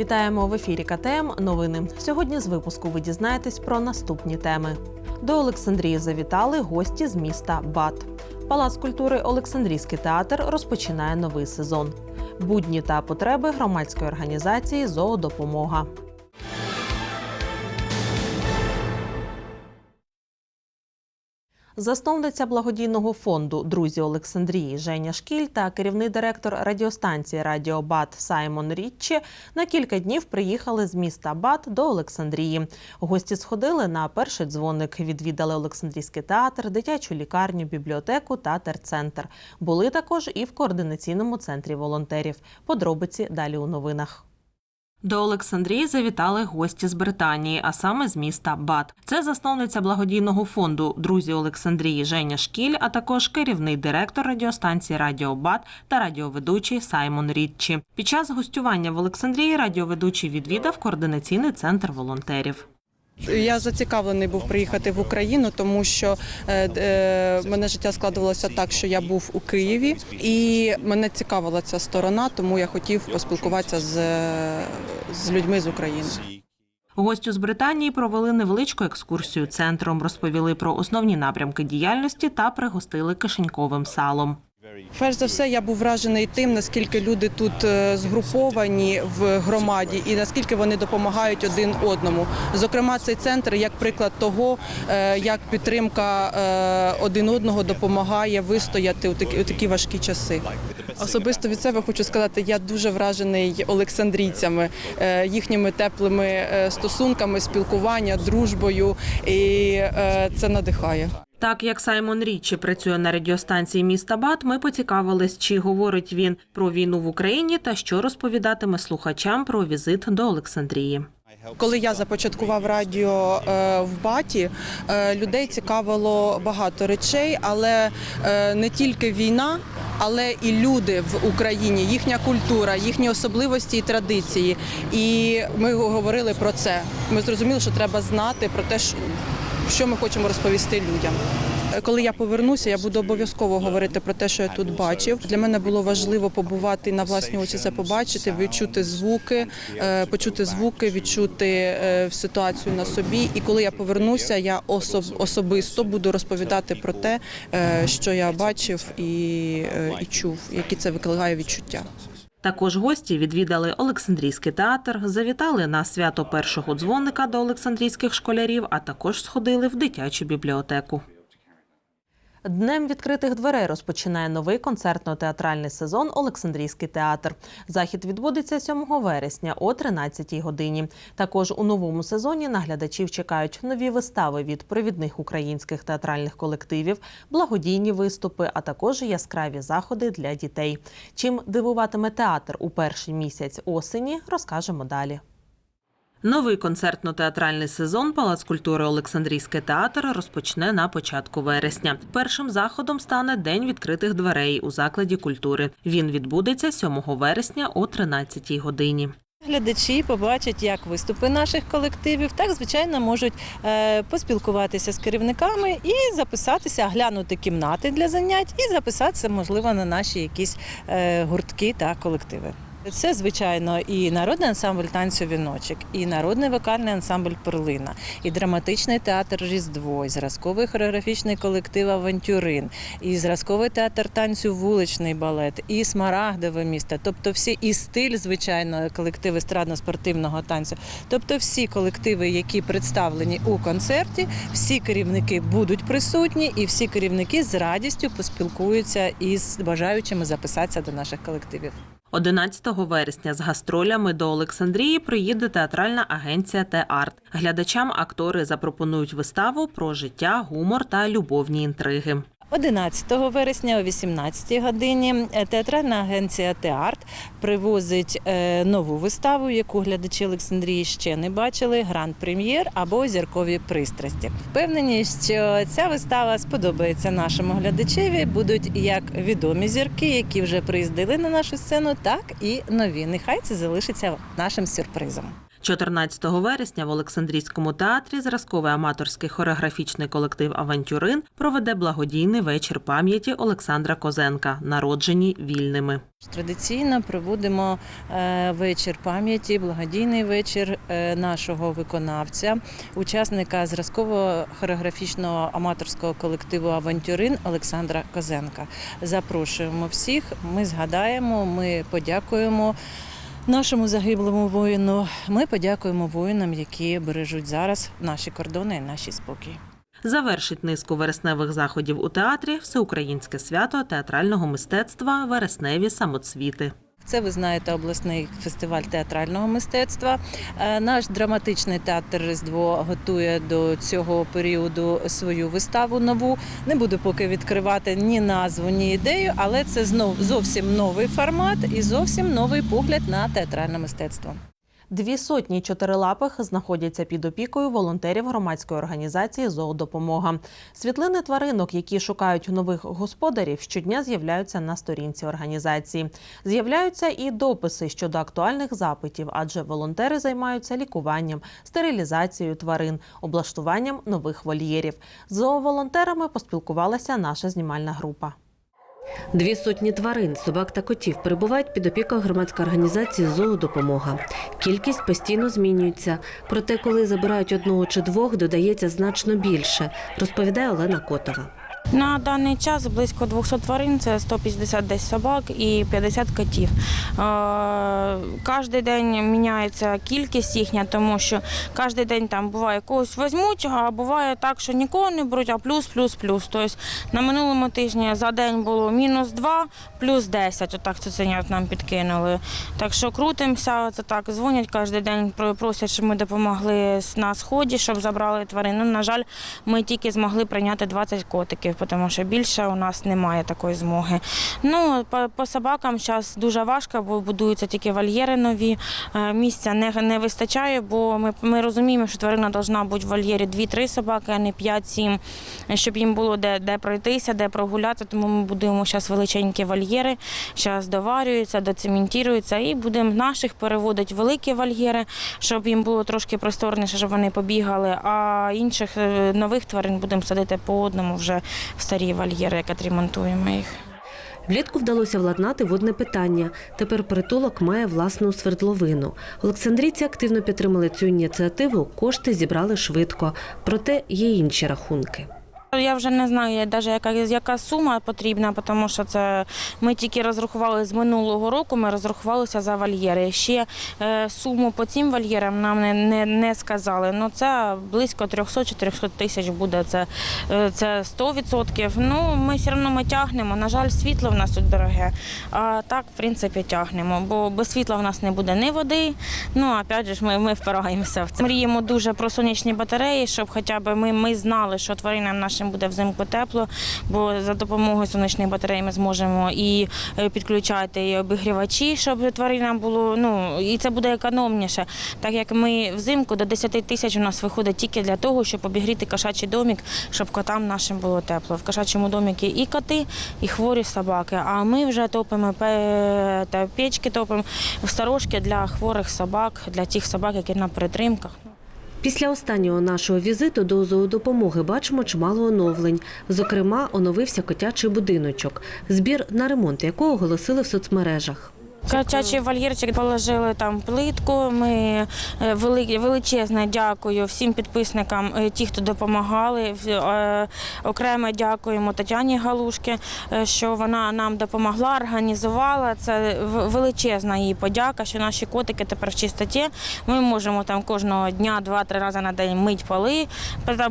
Вітаємо в ефірі КТМ. Новини. Сьогодні з випуску ви дізнаєтесь про наступні теми. До Олександрії завітали гості з міста Бат. Палац культури Олександрійський театр розпочинає новий сезон. Будні та потреби громадської організації Зоодопомога. Засновниця благодійного фонду Друзі Олександрії Женя Шкіль та керівний директор радіостанції Радіо Бат Саймон Річчі на кілька днів приїхали з міста Бат до Олександрії. Гості сходили на перший дзвоник, відвідали Олександрійський театр, дитячу лікарню, бібліотеку та терцентр. Були також і в координаційному центрі волонтерів. Подробиці далі у новинах. До Олександрії завітали гості з Британії, а саме з міста Бат. Це засновниця благодійного фонду Друзі Олександрії Женя Шкіль, а також керівний директор радіостанції Радіо Бат та радіоведучий Саймон Рідчі. Під час гостювання в Олександрії радіоведучий відвідав координаційний центр волонтерів. Я зацікавлений був приїхати в Україну, тому що е, е, мене життя складувалося так, що я був у Києві, і мене цікавила ця сторона, тому я хотів поспілкуватися з, з людьми з України. Гостю з Британії провели невеличку екскурсію центром, розповіли про основні напрямки діяльності та пригостили кишеньковим салом. Перш за все, я був вражений тим, наскільки люди тут е, згруповані в громаді і наскільки вони допомагають один одному. Зокрема, цей центр як приклад того, е, як підтримка е, один одного допомагає вистояти у такі важкі часи. Особисто від себе хочу сказати, я дуже вражений олександрійцями, е, їхніми теплими е, стосунками, спілкування, дружбою, і е, це надихає. Так як Саймон Річі працює на радіостанції міста Бат, ми поцікавились, чи говорить він про війну в Україні та що розповідатиме слухачам про візит до Олександрії. Коли я започаткував радіо е, в Баті, е, людей цікавило багато речей, але е, не тільки війна, але і люди в Україні, їхня культура, їхні особливості і традиції. І ми говорили про це. Ми зрозуміли, що треба знати про те, що- ми хочемо розповісти людям. Коли я повернуся, я буду обов'язково говорити про те, що я тут бачив. Для мене було важливо побувати на власні очі це побачити, відчути звуки, е, почути звуки, відчути е, ситуацію на собі. І коли я повернуся, я особ- особисто буду розповідати про те, е, що я бачив і, і чув, які це викликає відчуття. Також гості відвідали Олександрійський театр, завітали на свято першого дзвоника до олександрійських школярів, а також сходили в дитячу бібліотеку. Днем відкритих дверей розпочинає новий концертно-театральний сезон Олександрійський театр. Захід відбудеться 7 вересня о 13 годині. Також у новому сезоні наглядачів чекають нові вистави від провідних українських театральних колективів, благодійні виступи, а також яскраві заходи для дітей. Чим дивуватиме театр у перший місяць осені, розкажемо далі. Новий концертно-театральний сезон Палац культури Олександрійський театр розпочне на початку вересня. Першим заходом стане День відкритих дверей у закладі культури. Він відбудеться 7 вересня о 13 годині. Глядачі побачать як виступи наших колективів, так звичайно можуть е, поспілкуватися з керівниками і записатися, глянути кімнати для занять і записатися, можливо, на наші якісь е, гуртки та колективи. Це, звичайно, і народний ансамбль танцю віночок, і народний вокальний ансамбль Перлина, і драматичний театр Різдво, і зразковий хореографічний колектив Авантюрин, і зразковий театр танцю вуличний балет, і смарагдове місто. Тобто всі і стиль, звичайно, колектив естрадно-спортивного танцю. Тобто всі колективи, які представлені у концерті, всі керівники будуть присутні, і всі керівники з радістю поспілкуються із бажаючими записатися до наших колективів. 11 вересня з гастролями до Олександрії приїде театральна агенція Те-Арт. Глядачам актори запропонують виставу про життя, гумор та любовні інтриги. 11 вересня о 18 годині е, театральна агенція Теарт привозить е, нову виставу, яку глядачі Олександрії ще не бачили: гранд-прем'єр або зіркові пристрасті. Впевнені, що ця вистава сподобається нашому глядачеві. Будуть як відомі зірки, які вже приїздили на нашу сцену, так і нові. Нехай це залишиться нашим сюрпризом. 14 вересня в Олександрійському театрі зразковий аматорський хореографічний колектив Авантюрин проведе благодійний вечір пам'яті Олександра Козенка, народжені вільними. Традиційно проводимо е, вечір пам'яті, благодійний вечір е, нашого виконавця, учасника зразкового хореографічного аматорського колективу Авантюрин Олександра Козенка. Запрошуємо всіх. Ми згадаємо, ми подякуємо. Нашому загиблому воїну ми подякуємо воїнам, які бережуть зараз наші кордони і наші спокій. Завершить низку вересневих заходів у театрі всеукраїнське свято театрального мистецтва Вересневі самоцвіти. Це ви знаєте обласний фестиваль театрального мистецтва. Е, Наш драматичний театр Різдво готує до цього періоду свою виставу нову. Не буду поки відкривати ні назву, ні ідею, але це знов зовсім новий формат і зовсім новий погляд на театральне мистецтво. Дві сотні чотирилапих знаходяться під опікою волонтерів громадської організації Зоодопомога. Світлини тваринок, які шукають нових господарів, щодня з'являються на сторінці організації. З'являються і дописи щодо актуальних запитів, адже волонтери займаються лікуванням, стерилізацією тварин, облаштуванням нових вольєрів. З зооволонтерами поспілкувалася наша знімальна група. Дві сотні тварин, собак та котів перебувають під опікою громадської організації Зоодопомога. Кількість постійно змінюється. Проте, коли забирають одного чи двох, додається значно більше, розповідає Олена Котова. На даний час близько 200 тварин, це 150 десь собак і 50 котів. Кожен день міняється кількість їхня, тому що кожен день там буває когось візьмуть, а буває так, що нікого не беруть, а плюс, плюс, плюс. Тобто на минулому тижні за день було мінус 2, плюс 10. Отак цуценят нам підкинули. Так що крутимося, це так, дзвонять кожен день, просять, щоб ми допомогли на сході, щоб забрали тварин. Ну, на жаль, ми тільки змогли прийняти 20 котиків, тому що більше у нас немає такої змоги. Ну, по, по собакам зараз дуже важко, бо будуються тільки вольєри нові. Е, Місця не, не вистачає, бо ми, ми розуміємо, що тварина повинна бути в вольєрі 2-3 собаки, а не 5-7, щоб їм було де, де пройтися, де прогулятися. Тому ми будуємо зараз величенькі вольєри, зараз доварюються, доцементуються і будемо наших переводити в великі вольєри, щоб їм було трошки просторніше, щоб вони побігали. А інших е, нових тварин будемо садити по одному вже старі вольєри, як відремонтуємо їх. Влітку вдалося владнати водне питання. Тепер притулок має власну свердловину. Олександрійці активно підтримали цю ініціативу. Кошти зібрали швидко. Проте є інші рахунки. Я вже не знаю навіть яка, яка сума потрібна, тому що це ми тільки розрахували з минулого року. Ми розрахувалися за вольєри. Ще е, суму по цим вольєрам нам не, не, не сказали. Ну це близько 300-400 тисяч буде. Це, е, це 100%. Ну ми все одно ми тягнемо. На жаль, світло в нас тут дороге. А так, в принципі, тягнемо. Бо без світла в нас не буде ні води. Ну опять же ми, ми впираємося в це. Мріємо дуже про сонячні батареї, щоб хоча б ми, ми знали, що тваринам нашим буде взимку тепло, бо за допомогою сонячних батарей ми зможемо і е, підключати і обігрівачі, щоб тваринам було. Ну і це буде економніше, так як ми взимку до 10 тисяч у нас виходить тільки для того, щоб обігріти кошачий домик, щоб котам нашим було тепло. В кошачому доміки і коти, і хворі собаки. А ми вже топимо печки, топимо в сторожки для хворих собак, для тих собак, які на перетримках. Після останнього нашого візиту до зоодопомоги бачимо чимало оновлень. Зокрема, оновився котячий будиночок, збір на ремонт якого оголосили в соцмережах. Качачий вольєрчик положили там плитку. Ми е, величезне дякую всім підписникам, е, ті, хто допомагали. Е, Окремо дякуємо Тетяні Галушки, що вона нам допомогла, організувала. Це величезна їй подяка, що наші котики тепер в чистоті. Ми можемо там кожного дня, два-три рази на день мить поли.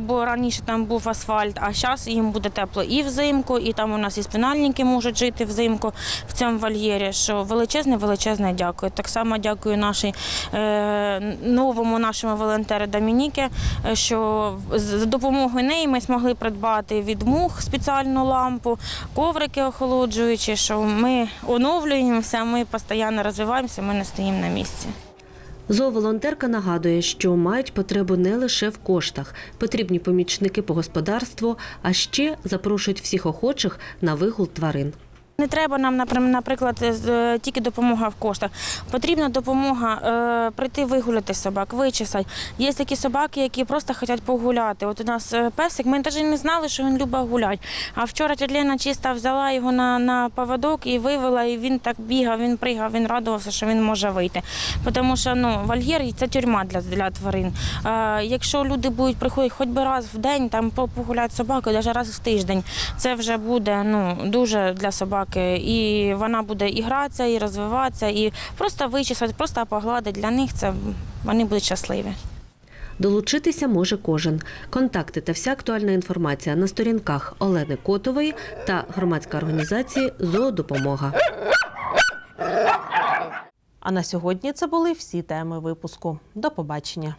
Бо раніше там був асфальт, а зараз їм буде тепло і взимку, і там у нас і спинальники можуть жити взимку в цьому вольєрі. Що величезне, дякую. Так само дякую нашій е, новому нашому волонтеру Домініки, е, що за допомогою неї ми змогли придбати від мух спеціальну лампу, коврики охолоджуючі, що ми оновлюємося, ми постійно розвиваємося, ми не стоїмо на місці. Зооволонтерка нагадує, що мають потребу не лише в коштах, потрібні помічники по господарству, а ще запрошують всіх охочих на вигул тварин. Не треба нам, наприклад, е, тільки допомога в коштах. Потрібна допомога е, прийти вигуляти собак, вичесати. Є такі собаки, які просто хочуть погуляти. От у нас е, песик, ми навіть не знали, що він любить гуляти. А вчора тітя чисто взяла його на, на поводок і вивела, і він так бігав, він пригав, він радувався, що він може вийти. Тому що ну, вольєр це тюрма для, для тварин. Е, якщо люди будуть приходити хоч би раз в день, там погуляти собакою, навіть раз в тиждень, це вже буде ну, дуже для собаки. І вона буде і гратися, і розвиватися, і просто вичесати, просто погладити. Для них це вони будуть щасливі. Долучитися може кожен. Контакти та вся актуальна інформація на сторінках Олени Котової та громадської організації Зоодопомога. А на сьогодні це були всі теми випуску. До побачення.